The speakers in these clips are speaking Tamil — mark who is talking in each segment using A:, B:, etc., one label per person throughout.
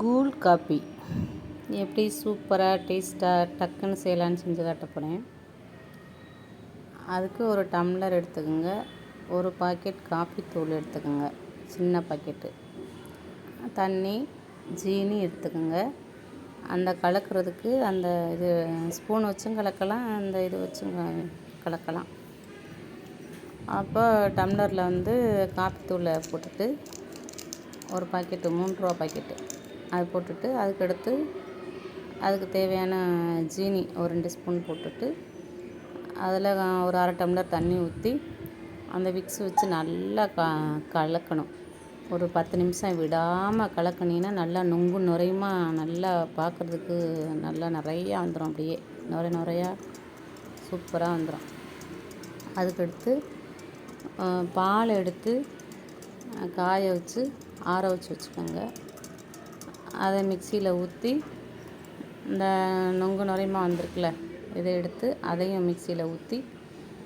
A: கூல் காப்பி எப்படி சூப்பராக டேஸ்ட்டாக டக்குன்னு செய்யலான்னு செஞ்சு காட்ட போகிறேன் அதுக்கு ஒரு டம்ளர் எடுத்துக்கோங்க. ஒரு பாக்கெட் காப்பி தூள் எடுத்துக்கோங்க. சின்ன பாக்கெட்டு. தண்ணி ஜீனி எடுத்துக்கோங்க. அந்த கலக்கிறதுக்கு அந்த இது ஸ்பூன் வச்சும் கலக்கலாம் அந்த இது வச்சும் கலக்கலாம். அப்போ டம்ளரில் வந்து காப்பி தூளை போட்டுட்டு ஒரு பாக்கெட்டு மூன்று ரூபா பாக்கெட்டு. அது போட்டுட்டு அதுக்கடுத்து அதுக்கு தேவையான ஜீனி ஒரு ரெண்டு ஸ்பூன் போட்டுட்டு அதில் ஒரு அரை டம்ளர் தண்ணி ஊற்றி அந்த விக்ஸ் வச்சு நல்லா க கலக்கணும். ஒரு பத்து நிமிஷம் விடாமல் கலக்கினீங்கன்னா நல்லா நொங்கு நுரையுமா நல்லா பார்க்குறதுக்கு நல்லா நிறையா வந்துடும் அப்படியே. நுரை நுரையா சூப்பராக வந்துடும் அதுக்கடுத்து பால் எடுத்து காய வச்சு ஆற வச்சு வச்சுக்கோங்க. அதை மிக்சியில் ஊற்றி இந்த நொங்கு நுரையுமா வந்திருக்குல்ல இதை எடுத்து அதையும் மிக்சியில் ஊற்றி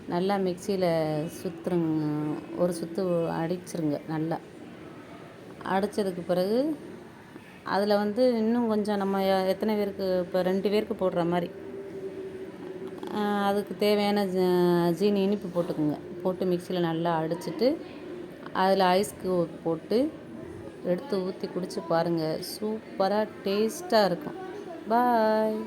A: நல்லா மிக்சியில் சுற்றுருங்க ஒரு சுற்று அடிச்சிருங்க நல்லா. அடித்ததுக்கு பிறகு அதில் வந்து இன்னும் கொஞ்சம் நம்ம எத்தனை பேருக்கு இப்போ ரெண்டு பேருக்கு போடுற மாதிரி அதுக்கு தேவையான ஜீனி இனிப்பு போட்டுக்கோங்க. போட்டு மிக்சியில் நல்லா அடிச்சுட்டு அதில் ஐஸ் க்யூப் போட்டு எடுத்து ஊற்றி குடித்து பாருங்கள் சூப்பராக டேஸ்ட்டாக இருக்கும். பாய்.